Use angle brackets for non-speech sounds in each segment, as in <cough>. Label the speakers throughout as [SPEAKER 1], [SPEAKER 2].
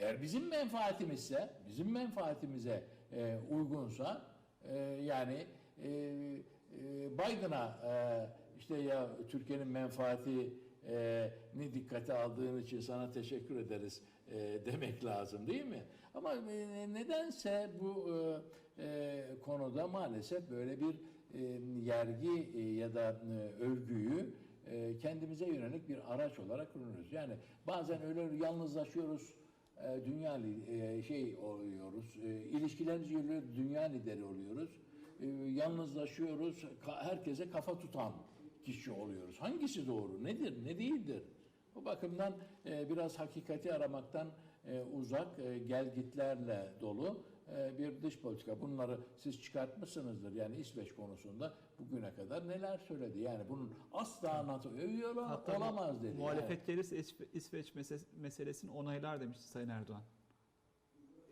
[SPEAKER 1] Eğer bizim menfaatimizse, bizim menfaatimize e, uygunsa e, yani e, e, Biden'a e, işte ya Türkiye'nin menfaati e, ni dikkate aldığın için sana teşekkür ederiz e, <laughs> demek lazım değil mi? Ama e, nedense bu e, e, konuda maalesef böyle bir e, yergi e, ya da e, övgüyü e, kendimize yönelik bir araç olarak kullanıyoruz. Yani bazen öyle yalnızlaşıyoruz, dünya li- e, şey oluyoruz, e, ilişkilerimiz yürüyor, dünya lideri oluyoruz, E, yalnızlaşıyoruz, herkese kafa tutan kişi oluyoruz. Hangisi doğru, nedir, ne değildir? Bu bakımdan e, biraz hakikati aramaktan e, uzak, e, gelgitlerle dolu bir dış politika. Bunları siz çıkartmışsınızdır. Yani İsveç konusunda bugüne kadar neler söyledi. Yani bunun asla NATO övüyor
[SPEAKER 2] Hatta
[SPEAKER 1] olamaz dedi.
[SPEAKER 2] Muhalefet gelirse İsve- İsveç meselesini onaylar demişti Sayın Erdoğan.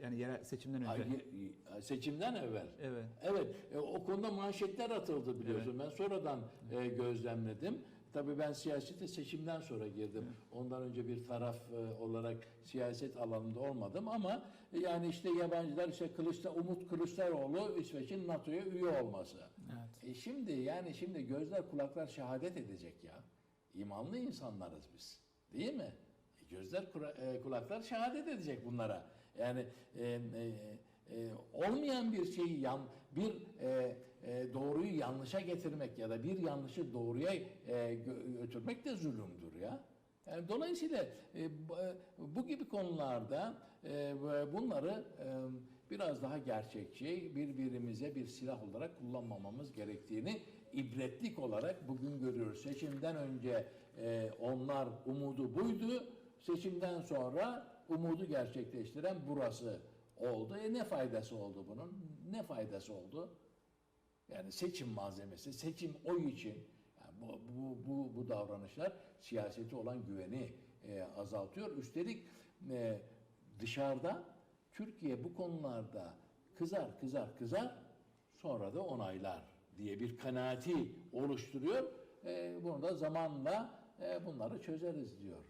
[SPEAKER 2] Yani yerel seçimden önce.
[SPEAKER 1] Yani, Ay, seçimden evvel.
[SPEAKER 2] Evet.
[SPEAKER 1] Evet. e, o konuda manşetler atıldı biliyorsun. Ben sonradan e, gözlemledim. Tabii ben siyasete seçimden sonra girdim. Ondan önce bir taraf e, olarak siyaset alanında olmadım ama e, yani işte yabancılar işte Kılıçda Umut Kılıçdaroğlu İsveç'in NATO'ya üye olması.
[SPEAKER 2] Evet.
[SPEAKER 1] E şimdi yani şimdi gözler kulaklar şehadet edecek ya. İmanlı insanlarız biz. Değil mi? E, Gözler kura- e, kulaklar şehadet edecek bunlara. Yani e, e, e, olmayan bir şeyi yan bir e, e, doğruyu yanlışa getirmek ya da bir yanlışı doğruya e, gö- götürmek de zulümdür ya. Yani dolayısıyla e, bu- bu gibi konularda e, bunları e, biraz daha gerçekçi birbirimize bir silah olarak kullanmamamız gerektiğini ibretlik olarak bugün görüyoruz. Seçimden önce e, onlar umudu buydu. Seçimden sonra umudu gerçekleştiren burası oldu. E ne faydası oldu bunun? Ne faydası oldu? Yani seçim malzemesi, seçim oy için yani bu, bu, bu, bu davranışlar siyaseti olan güveni e, azaltıyor. Üstelik e, dışarıda Türkiye bu konularda kızar kızar kızar sonra da onaylar diye bir kanaati oluşturuyor. E, bunu da zamanla e, bunları çözeriz diyor.